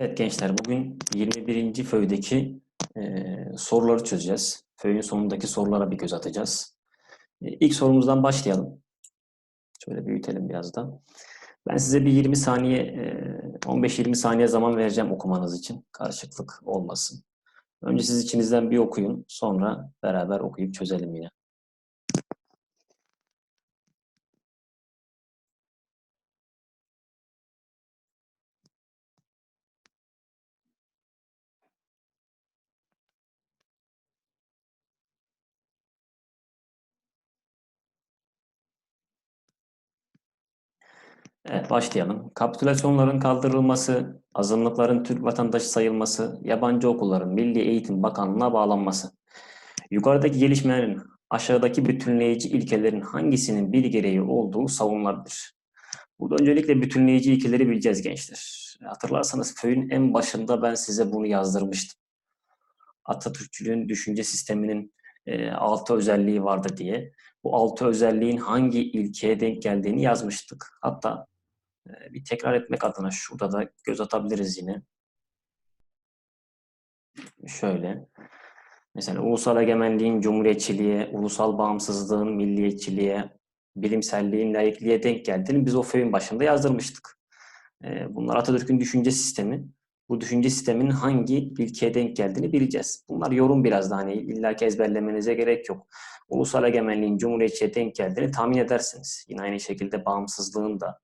Evet gençler bugün 21. föydeki e, soruları çözeceğiz. Föyün sonundaki sorulara bir göz atacağız. E, ilk sorumuzdan başlayalım. Şöyle büyütelim biraz da. Ben size bir 20 saniye, e, 15-20 saniye zaman vereceğim okumanız için. Karışıklık olmasın. Önce siz içinizden bir okuyun. Sonra beraber okuyup çözelim yine. Evet, başlayalım. Kapitülasyonların kaldırılması, azınlıkların Türk vatandaşı sayılması, yabancı okulların Milli Eğitim Bakanlığı'na bağlanması. Yukarıdaki gelişmelerin aşağıdaki bütünleyici ilkelerin hangisinin bir gereği olduğu savunulabilir. Burada öncelikle bütünleyici ilkeleri bileceğiz gençler. Hatırlarsanız köyün en başında ben size bunu yazdırmıştım. Atatürkçülüğün düşünce sisteminin e, altı özelliği vardı diye. Bu altı özelliğin hangi ilkeye denk geldiğini yazmıştık. Hatta e, bir tekrar etmek adına şurada da göz atabiliriz yine. Şöyle. Mesela ulusal egemenliğin cumhuriyetçiliğe, ulusal bağımsızlığın milliyetçiliğe, bilimselliğin layıklığa denk geldiğini biz o föyün başında yazdırmıştık. E, bunlar Atatürk'ün düşünce sistemi. Bu düşünce sisteminin hangi ilkeye denk geldiğini bileceğiz. Bunlar yorum biraz da hani illaki ezberlemenize gerek yok. Ulusal egemenliğin cumhuriyetçiye denk geldiğini tahmin edersiniz. Yine aynı şekilde bağımsızlığın da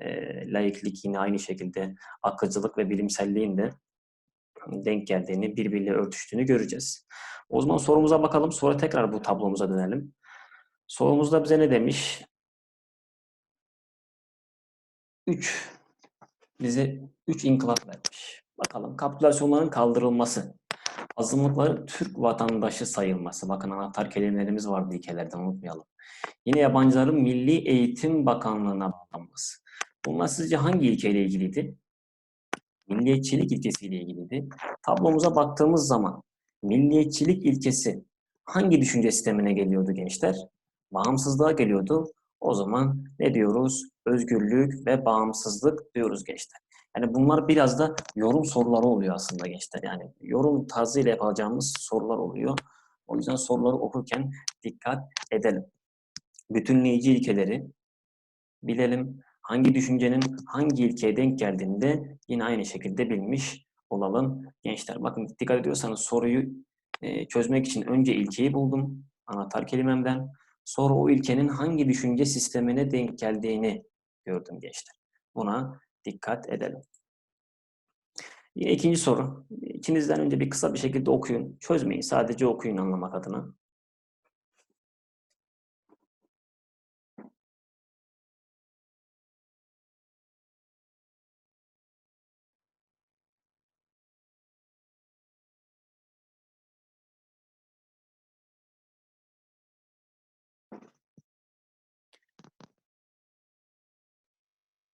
e, laiklik yine aynı şekilde akıcılık ve bilimselliğin de denk geldiğini, birbiriyle örtüştüğünü göreceğiz. O zaman sorumuza bakalım. Sonra tekrar bu tablomuza dönelim. Sorumuzda bize ne demiş? 3. Bize 3 inkılap vermiş. Bakalım kapitülasyonların kaldırılması. Azınlıkların Türk vatandaşı sayılması. Bakın anahtar kelimelerimiz vardı ilkelerden unutmayalım. Yine yabancıların Milli Eğitim Bakanlığı'na bağlanması. Bunlar sizce hangi ilkeyle ilgiliydi? Milliyetçilik ilkesiyle ilgiliydi. Tablomuza baktığımız zaman milliyetçilik ilkesi hangi düşünce sistemine geliyordu gençler? Bağımsızlığa geliyordu. O zaman ne diyoruz? Özgürlük ve bağımsızlık diyoruz gençler. Yani bunlar biraz da yorum soruları oluyor aslında gençler. Yani yorum tarzıyla yapacağımız sorular oluyor. O yüzden soruları okurken dikkat edelim. Bütünleyici ilkeleri bilelim hangi düşüncenin hangi ilkeye denk geldiğini de yine aynı şekilde bilmiş olalım gençler. Bakın dikkat ediyorsanız soruyu çözmek için önce ilkeyi buldum anahtar kelimemden. Sonra o ilkenin hangi düşünce sistemine denk geldiğini gördüm gençler. Buna dikkat edelim. Yine ikinci soru. İkinizden önce bir kısa bir şekilde okuyun. Çözmeyin. Sadece okuyun anlamak adına.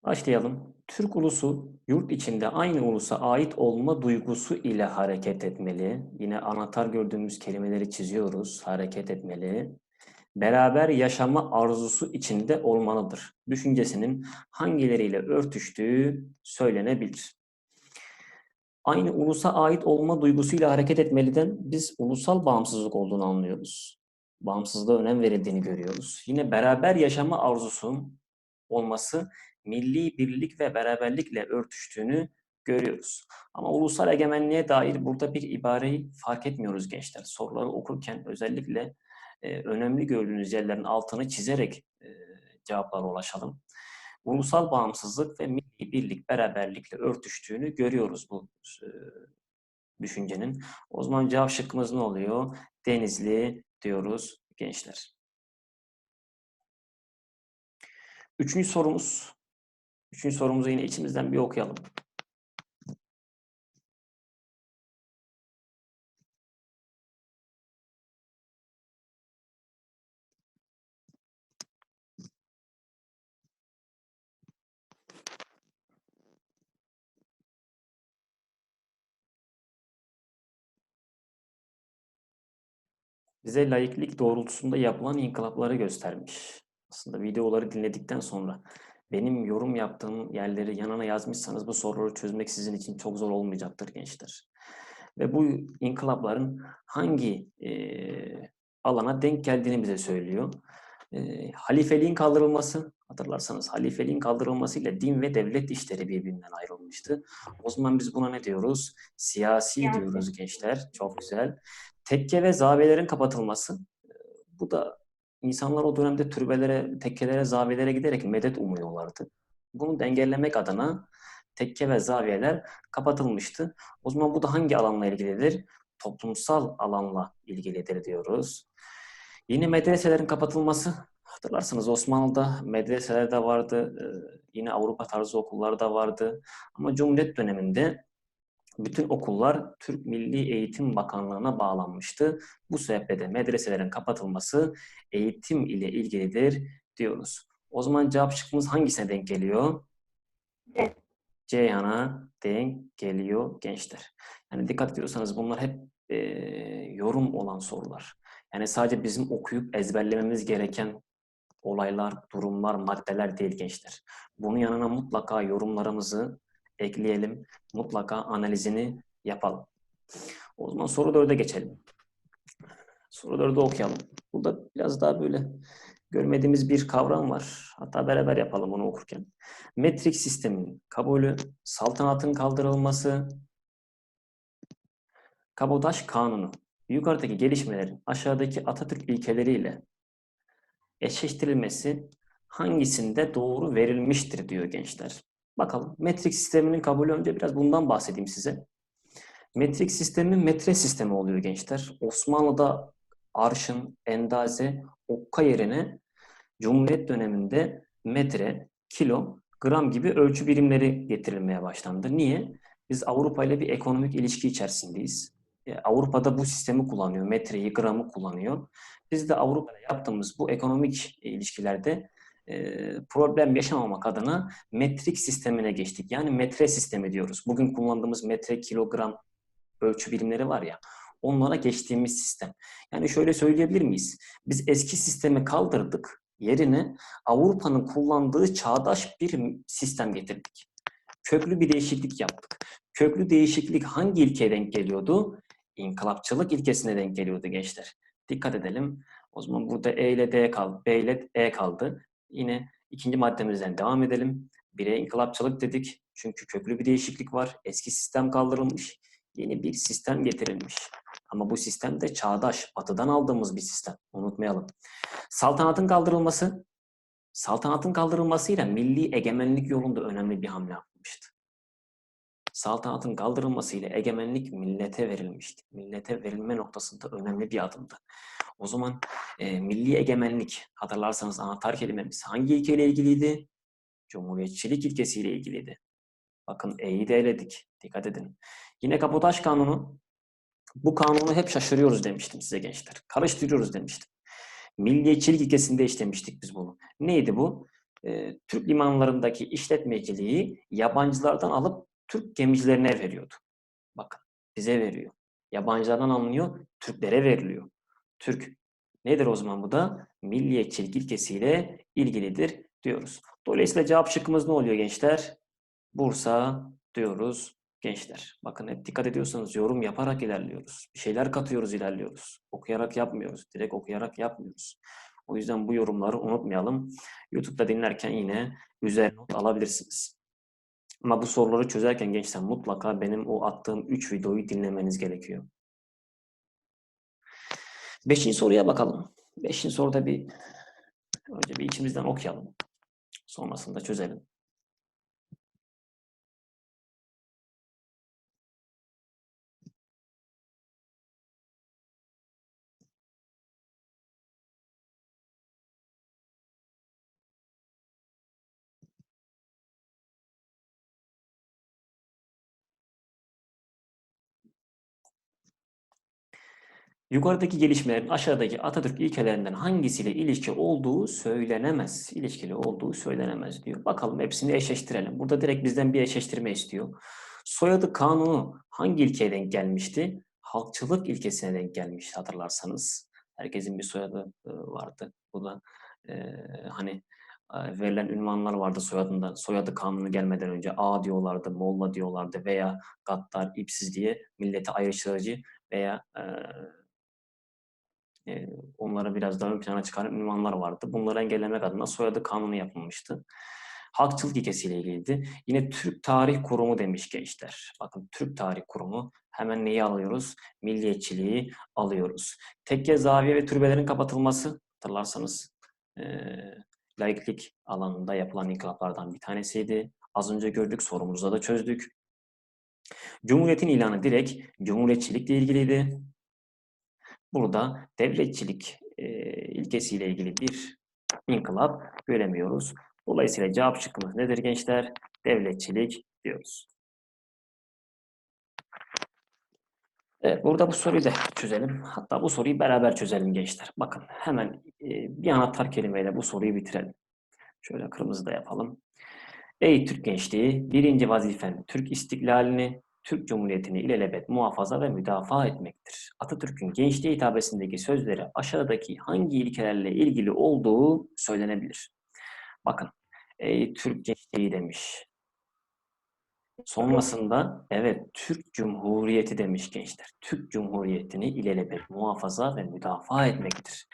Başlayalım. Türk ulusu yurt içinde aynı ulusa ait olma duygusu ile hareket etmeli. Yine anahtar gördüğümüz kelimeleri çiziyoruz. Hareket etmeli. Beraber yaşama arzusu içinde olmalıdır. Düşüncesinin hangileriyle örtüştüğü söylenebilir. Aynı ulusa ait olma duygusuyla hareket etmeliden biz ulusal bağımsızlık olduğunu anlıyoruz. Bağımsızlığa önem verildiğini görüyoruz. Yine beraber yaşama arzusun olması milli birlik ve beraberlikle örtüştüğünü görüyoruz. Ama ulusal egemenliğe dair burada bir ibareyi fark etmiyoruz gençler. Soruları okurken özellikle e, önemli gördüğünüz yerlerin altını çizerek e, cevaplara ulaşalım. Ulusal bağımsızlık ve milli birlik beraberlikle örtüştüğünü görüyoruz bu e, düşüncenin. O zaman cevap şıkkımız ne oluyor? Denizli diyoruz gençler. Üçüncü sorumuz Üçüncü sorumuzu yine içimizden bir okuyalım. bize laiklik doğrultusunda yapılan inkılapları göstermiş. Aslında videoları dinledikten sonra benim yorum yaptığım yerleri yanına yazmışsanız bu soruları çözmek sizin için çok zor olmayacaktır gençler. Ve bu inkılapların hangi eee, alana denk geldiğini bize söylüyor. Eee, halifeliğin kaldırılması, hatırlarsanız halifeliğin kaldırılmasıyla din ve devlet işleri birbirinden ayrılmıştı. O zaman biz buna ne diyoruz? Siyasi Siyasi. diyoruz gençler. Çok güzel. Tekke ve zaviyelerin kapatılması. Bu da insanlar o dönemde türbelere, tekkelere, zaviyelere giderek medet umuyorlardı. Bunu dengellemek adına tekke ve zaviyeler kapatılmıştı. O zaman bu da hangi alanla ilgilidir? Toplumsal alanla ilgilidir diyoruz. Yine medreselerin kapatılması. Hatırlarsınız Osmanlı'da medreseler de vardı. Yine Avrupa tarzı okullar da vardı. Ama Cumhuriyet döneminde bütün okullar Türk Milli Eğitim Bakanlığı'na bağlanmıştı. Bu sebeple de medreselerin kapatılması eğitim ile ilgilidir diyoruz. O zaman cevap şıkkımız hangisine denk geliyor? C. Ceyhan'a denk geliyor gençler. Yani dikkat ediyorsanız bunlar hep e, yorum olan sorular. Yani sadece bizim okuyup ezberlememiz gereken olaylar, durumlar, maddeler değil gençler. Bunun yanına mutlaka yorumlarımızı ekleyelim. Mutlaka analizini yapalım. O zaman soru 4'e geçelim. Soru 4'ü okuyalım. Burada biraz daha böyle görmediğimiz bir kavram var. Hatta beraber yapalım bunu okurken. Metrik sistemin kabulü, saltanatın kaldırılması, Kabotaj Kanunu. Yukarıdaki gelişmelerin aşağıdaki Atatürk ilkeleriyle eşleştirilmesi hangisinde doğru verilmiştir diyor gençler. Bakalım metrik sisteminin kabulü önce biraz bundan bahsedeyim size. Metrik sistemi metre sistemi oluyor gençler. Osmanlı'da arşın, endaze, okka yerine Cumhuriyet döneminde metre, kilo, gram gibi ölçü birimleri getirilmeye başlandı. Niye? Biz Avrupa ile bir ekonomik ilişki içerisindeyiz. E, Avrupa'da bu sistemi kullanıyor, metreyi, gramı kullanıyor. Biz de Avrupa'da yaptığımız bu ekonomik ilişkilerde e, problem yaşamamak adına metrik sistemine geçtik. Yani metre sistemi diyoruz. Bugün kullandığımız metre, kilogram ölçü birimleri var ya, onlara geçtiğimiz sistem. Yani şöyle söyleyebilir miyiz? Biz eski sistemi kaldırdık, yerine Avrupa'nın kullandığı çağdaş bir sistem getirdik. Köklü bir değişiklik yaptık. Köklü değişiklik hangi ilkeye denk geliyordu? İnkılapçılık ilkesine denk geliyordu gençler. Dikkat edelim. O zaman burada E ile D kaldı, B ile E kaldı. Yine ikinci maddemizden devam edelim. Bire inkılapçılık dedik. Çünkü köklü bir değişiklik var. Eski sistem kaldırılmış. Yeni bir sistem getirilmiş. Ama bu sistem de çağdaş, batıdan aldığımız bir sistem. Unutmayalım. Saltanatın kaldırılması, saltanatın kaldırılmasıyla milli egemenlik yolunda önemli bir hamle yapılmıştı. Saltanatın kaldırılmasıyla egemenlik millete verilmişti. Millete verilme noktasında önemli bir adımdı. O zaman e, milli egemenlik, hatırlarsanız anahtar kelimemiz hangi ilkeyle ilgiliydi? Cumhuriyetçilik ilkesiyle ilgiliydi. Bakın E'yi de eledik. Dikkat edin. Yine Kapotaj Kanunu. Bu kanunu hep şaşırıyoruz demiştim size gençler. Karıştırıyoruz demiştim. Milliyetçilik ilkesinde işlemiştik biz bunu. Neydi bu? Ee, Türk limanlarındaki işletmeciliği yabancılardan alıp Türk gemicilerine veriyordu. Bakın bize veriyor. Yabancılardan alınıyor, Türklere veriliyor. Türk nedir o zaman bu da? Milliyetçilik ilkesiyle ilgilidir diyoruz. Dolayısıyla cevap şıkkımız ne oluyor gençler? Bursa diyoruz gençler. Bakın hep dikkat ediyorsanız yorum yaparak ilerliyoruz. Bir şeyler katıyoruz, ilerliyoruz. Okuyarak yapmıyoruz. Direkt okuyarak yapmıyoruz. O yüzden bu yorumları unutmayalım. YouTube'da dinlerken yine üzerine not alabilirsiniz. Ama bu soruları çözerken gençler mutlaka benim o attığım 3 videoyu dinlemeniz gerekiyor. Beşinci soruya bakalım. Beşinci soruda bir önce bir içimizden okuyalım. Sonrasında çözelim. Yukarıdaki gelişmelerin aşağıdaki Atatürk ilkelerinden hangisiyle ilişki olduğu söylenemez. İlişkili olduğu söylenemez diyor. Bakalım hepsini eşleştirelim. Burada direkt bizden bir eşleştirme istiyor. Soyadı kanunu hangi ilkeye denk gelmişti? Halkçılık ilkesine denk gelmişti hatırlarsanız. Herkesin bir soyadı e, vardı. Bu da e, hani e, verilen ünvanlar vardı soyadında. Soyadı kanunu gelmeden önce A diyorlardı, Molla diyorlardı veya Gattar, İpsiz diye milleti ayrıştırıcı veya e, e, onları biraz daha ön plana çıkaran ünvanlar vardı. Bunları engellemek adına soyadı kanunu yapılmıştı. Halkçılık ilkesiyle ilgiliydi. Yine Türk Tarih Kurumu demiş gençler. Bakın Türk Tarih Kurumu hemen neyi alıyoruz? Milliyetçiliği alıyoruz. Tekke, zaviye ve türbelerin kapatılması hatırlarsanız e, laiklik alanında yapılan inkılaplardan bir tanesiydi. Az önce gördük, sorumuzda da çözdük. Cumhuriyetin ilanı direkt cumhuriyetçilikle ilgiliydi. Burada devletçilik e, ilkesiyle ilgili bir inkılap göremiyoruz. Dolayısıyla cevap şıkkımız nedir gençler? Devletçilik diyoruz. Evet, burada bu soruyu da çözelim. Hatta bu soruyu beraber çözelim gençler. Bakın hemen e, bir anahtar kelimeyle bu soruyu bitirelim. Şöyle kırmızı da yapalım. Ey Türk gençliği, birinci vazifen Türk istiklalini, Türk Cumhuriyeti'ni ilelebet muhafaza ve müdafaa etmektir. Atatürk'ün gençliğe hitabesindeki sözleri aşağıdaki hangi ilkelerle ilgili olduğu söylenebilir. Bakın, ey Türk gençliği demiş. Sonrasında evet Türk Cumhuriyeti demiş gençler. Türk Cumhuriyeti'ni ilelebet muhafaza ve müdafaa etmektir.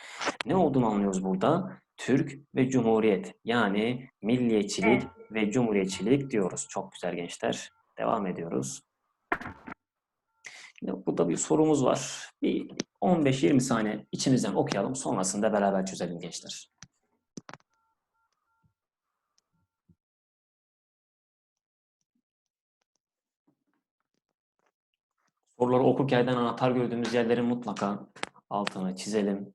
Ne olduğunu anlıyoruz burada? Türk ve Cumhuriyet yani milliyetçilik ve cumhuriyetçilik diyoruz. Çok güzel gençler. Devam ediyoruz. Şimdi burada bir sorumuz var. Bir 15-20 saniye içimizden okuyalım. Sonrasında beraber çözelim gençler. Soruları okurken anahtar gördüğümüz yerlerin mutlaka altını çizelim.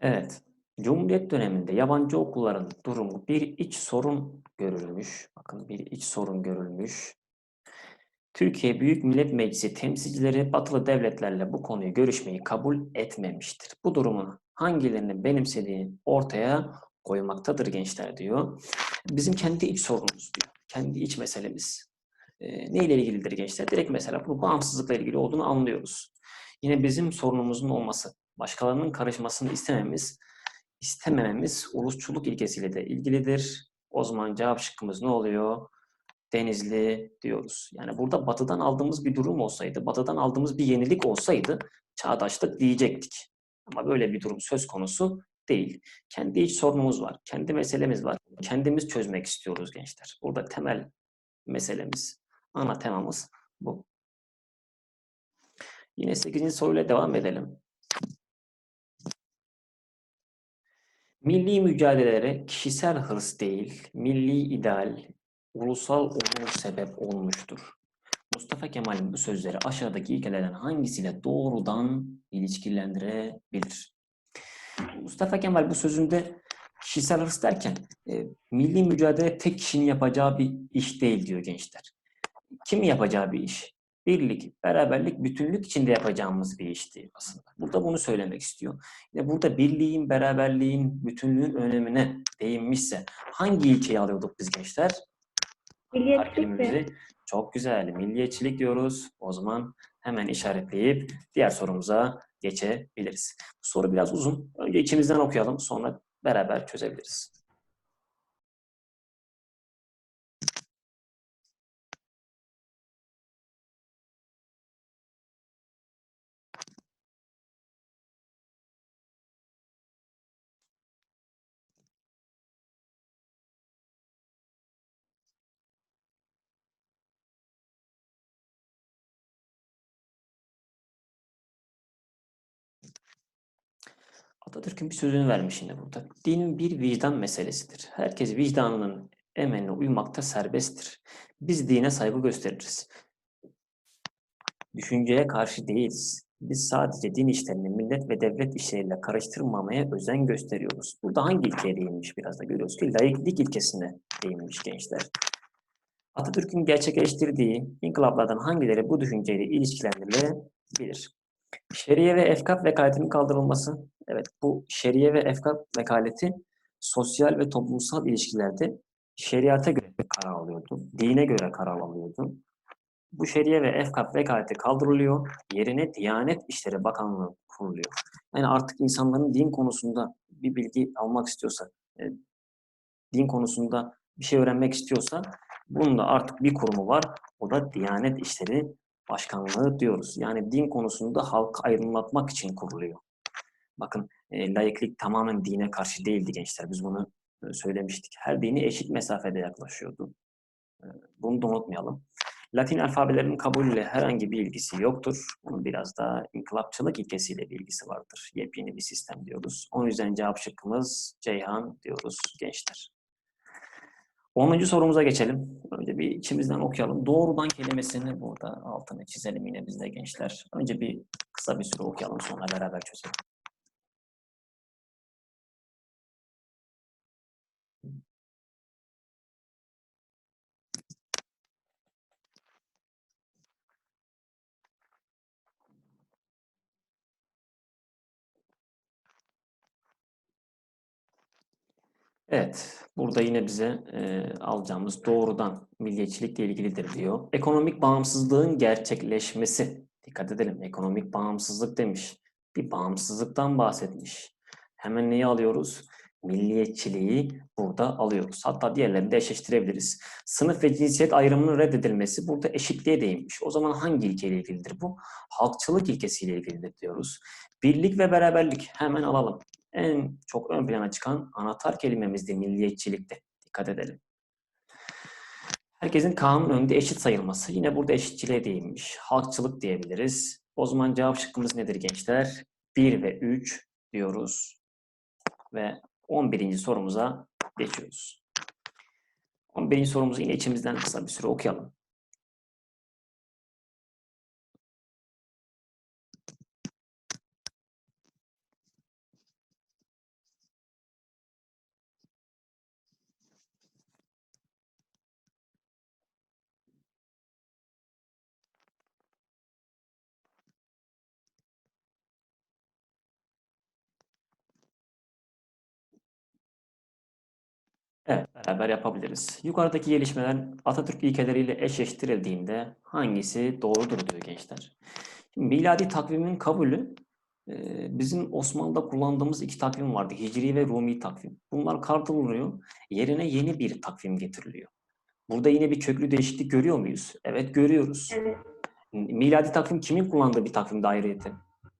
Evet. Cumhuriyet döneminde yabancı okulların durumu bir iç sorun görülmüş. Bakın bir iç sorun görülmüş. Türkiye Büyük Millet Meclisi temsilcileri batılı devletlerle bu konuyu görüşmeyi kabul etmemiştir. Bu durumun hangilerinin benimsediği ortaya koymaktadır gençler diyor. Bizim kendi iç sorunumuz diyor. Kendi iç meselemiz. E, neyle ilgilidir gençler? Direkt mesela bu bağımsızlıkla ilgili olduğunu anlıyoruz. Yine bizim sorunumuzun olması, başkalarının karışmasını istememiz, istemememiz ulusçuluk ilkesiyle de ilgilidir. O zaman cevap şıkkımız ne oluyor? Denizli diyoruz. Yani burada batıdan aldığımız bir durum olsaydı, batıdan aldığımız bir yenilik olsaydı çağdaşlık diyecektik. Ama böyle bir durum söz konusu değil. Kendi iç sorunumuz var, kendi meselemiz var. Kendimiz çözmek istiyoruz gençler. Burada temel meselemiz, ana temamız bu. Yine 8. soruyla devam edelim. Milli mücadelelere kişisel hırs değil, milli ideal, ulusal onur sebep olmuştur. Mustafa Kemal'in bu sözleri aşağıdaki ilkelerden hangisiyle doğrudan ilişkilendirebilir? Mustafa Kemal bu sözünde kişisel hırs derken e, milli mücadele tek kişinin yapacağı bir iş değil diyor gençler. Kim yapacağı bir iş? Birlik, beraberlik, bütünlük içinde yapacağımız bir işti aslında. Burada bunu söylemek istiyor. Yine burada birliğin, beraberliğin, bütünlüğün önemine değinmişse hangi ilkeyi alıyorduk biz gençler? Milliyetçilik Çok güzel. Milliyetçilik diyoruz. O zaman hemen işaretleyip diğer sorumuza geçebiliriz. Bu soru biraz uzun. Önce içimizden okuyalım. Sonra beraber çözebiliriz. Atatürk'ün bir sözünü vermiş yine burada. Dinin bir vicdan meselesidir. Herkes vicdanının emeline uymakta serbesttir. Biz dine saygı gösteririz. Düşünceye karşı değiliz. Biz sadece din işlerini millet ve devlet işleriyle karıştırmamaya özen gösteriyoruz. Burada hangi ilkeye değinmiş biraz da görüyoruz ki laiklik ilkesine değinmiş gençler. Atatürk'ün gerçekleştirdiği inkılaplardan hangileri bu düşünceyle ilişkilendirilebilir? Şeriye ve efkaf vekaletinin kaldırılması. Evet bu şeriye ve efkaf vekaleti sosyal ve toplumsal ilişkilerde şeriata göre karar alıyordu. Dine göre karar alıyordu. Bu şeriye ve EFKAP vekaleti kaldırılıyor. Yerine Diyanet İşleri Bakanlığı kuruluyor. Yani artık insanların din konusunda bir bilgi almak istiyorsa, e, din konusunda bir şey öğrenmek istiyorsa bunun da artık bir kurumu var. O da Diyanet İşleri Başkanlığı diyoruz. Yani din konusunda halkı aydınlatmak için kuruluyor. Bakın e, laiklik tamamen dine karşı değildi gençler. Biz bunu e, söylemiştik. Her dini eşit mesafede yaklaşıyordu. E, bunu da unutmayalım. Latin alfabelerinin kabulüyle herhangi bir ilgisi yoktur. Bunun biraz daha inkılapçılık ilkesiyle bir ilgisi vardır. Yepyeni bir sistem diyoruz. O yüzden cevap şıkkımız Ceyhan diyoruz gençler. 10. sorumuza geçelim. Önce bir içimizden okuyalım. Doğrudan kelimesini burada altını çizelim yine biz de gençler. Önce bir kısa bir süre okuyalım sonra beraber çözelim. Evet, burada yine bize e, alacağımız doğrudan milliyetçilikle ilgilidir diyor. Ekonomik bağımsızlığın gerçekleşmesi. Dikkat edelim, ekonomik bağımsızlık demiş. Bir bağımsızlıktan bahsetmiş. Hemen neyi alıyoruz? Milliyetçiliği burada alıyoruz. Hatta diğerlerini de eşleştirebiliriz. Sınıf ve cinsiyet ayrımının reddedilmesi burada eşitliğe değinmiş. O zaman hangi ilkeyle ilgilidir bu? Halkçılık ilkesiyle ilgilidir diyoruz. Birlik ve beraberlik hemen alalım en çok ön plana çıkan anahtar kelimemiz de milliyetçilikte. Dikkat edelim. Herkesin kanun önünde eşit sayılması. Yine burada eşitçiliğe değinmiş. Halkçılık diyebiliriz. O zaman cevap şıkkımız nedir gençler? 1 ve 3 diyoruz. Ve 11. sorumuza geçiyoruz. 11. sorumuzu yine içimizden kısa bir süre okuyalım. Evet, beraber yapabiliriz. Yukarıdaki gelişmeler Atatürk ilkeleriyle eşleştirildiğinde hangisi doğrudur diyor gençler. Şimdi miladi takvimin kabulü e, bizim Osmanlı'da kullandığımız iki takvim vardı. Hicri ve Rumi takvim. Bunlar kaldırılıyor. Yerine yeni bir takvim getiriliyor. Burada yine bir köklü değişiklik görüyor muyuz? Evet görüyoruz. Evet. Miladi takvim kimin kullandığı bir takvim daireti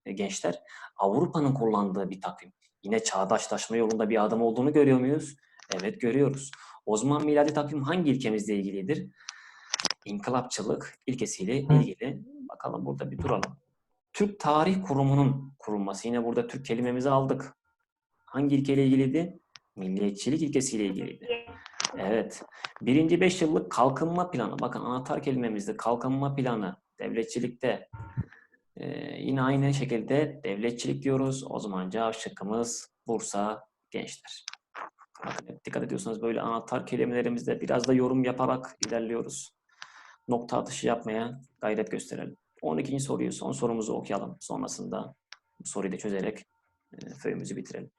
e, gençler? Avrupa'nın kullandığı bir takvim. Yine çağdaşlaşma yolunda bir adım olduğunu görüyor muyuz? Evet görüyoruz. O zaman miladi takvim hangi ilkemizle ilgilidir? İnkılapçılık ilkesiyle ilgili. Bakalım burada bir duralım. Türk Tarih Kurumu'nun kurulması. Yine burada Türk kelimemizi aldık. Hangi ilkeyle ilgiliydi? Milliyetçilik ilkesiyle ilgiliydi. Evet. Birinci beş yıllık kalkınma planı. Bakın anahtar kelimemizde kalkınma planı. Devletçilikte. Ee, yine aynı şekilde devletçilik diyoruz. O zaman cevap şıkkımız Bursa Gençler. Bakın dikkat ediyorsanız böyle anahtar kelimelerimizde biraz da yorum yaparak ilerliyoruz. Nokta atışı yapmaya gayret gösterelim. 12. soruyu, son sorumuzu okuyalım. Sonrasında bu soruyu da çözerek e, föyümüzü bitirelim.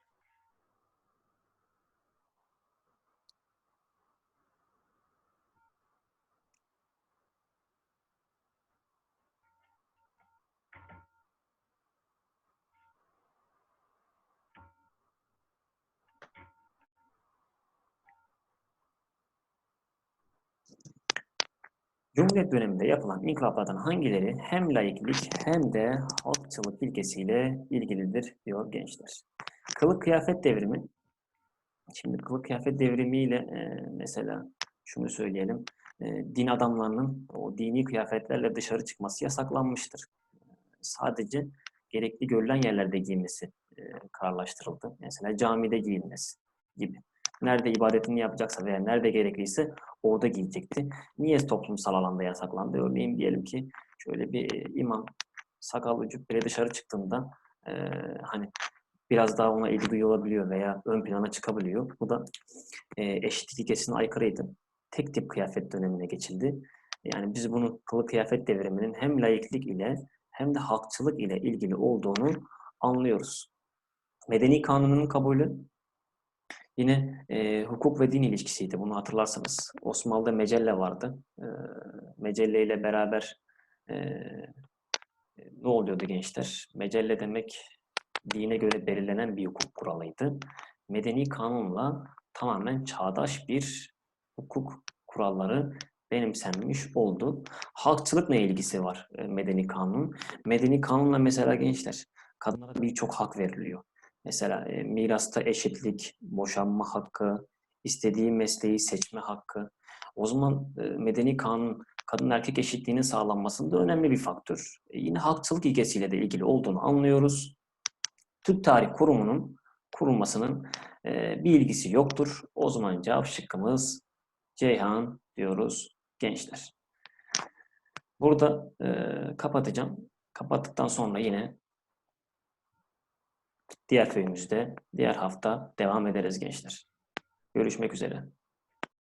Cumhuriyet döneminde yapılan inkılaplardan hangileri hem laiklik hem de halkçılık ilkesiyle ilgilidir diyor gençler. Kılık kıyafet devrimi. Şimdi kılık kıyafet devrimiyle e, mesela şunu söyleyelim. E, din adamlarının o dini kıyafetlerle dışarı çıkması yasaklanmıştır. Sadece gerekli görülen yerlerde giyinmesi e, kararlaştırıldı. Mesela camide giyinmesi gibi nerede ibadetini yapacaksa veya nerede gerekliyse orada giyecekti. Niye toplumsal alanda yasaklandı? Örneğin diyelim ki şöyle bir imam sakallı cübbeli dışarı çıktığında e, hani biraz daha ona ilgi duyulabiliyor veya ön plana çıkabiliyor. Bu da e, eşitlik ilkesine aykırıydı. Tek tip kıyafet dönemine geçildi. Yani biz bunu kılık kıyafet devriminin hem laiklik ile hem de halkçılık ile ilgili olduğunu anlıyoruz. Medeni kanunun kabulü Yine e, hukuk ve din ilişkisiydi. Bunu hatırlarsanız. Osmanlı'da mecelle vardı. E, mecelle ile beraber e, ne oluyordu gençler? Mecelle demek dine göre belirlenen bir hukuk kuralıydı. Medeni kanunla tamamen çağdaş bir hukuk kuralları benimsenmiş oldu. Halkçılık ne ilgisi var e, medeni kanun? Medeni kanunla mesela gençler kadınlara birçok hak veriliyor. Mesela e, mirasta eşitlik, boşanma hakkı, istediği mesleği seçme hakkı. O zaman e, medeni kanun kadın erkek eşitliğinin sağlanmasında önemli bir faktör. E, yine halkçılık ilkesiyle de ilgili olduğunu anlıyoruz. Türk Tarih Kurumu'nun kurulmasının e, bir ilgisi yoktur. O zaman cevap şıkkımız Ceyhan diyoruz gençler. Burada e, kapatacağım. Kapattıktan sonra yine diğer köyümüzde diğer hafta devam ederiz gençler. Görüşmek üzere.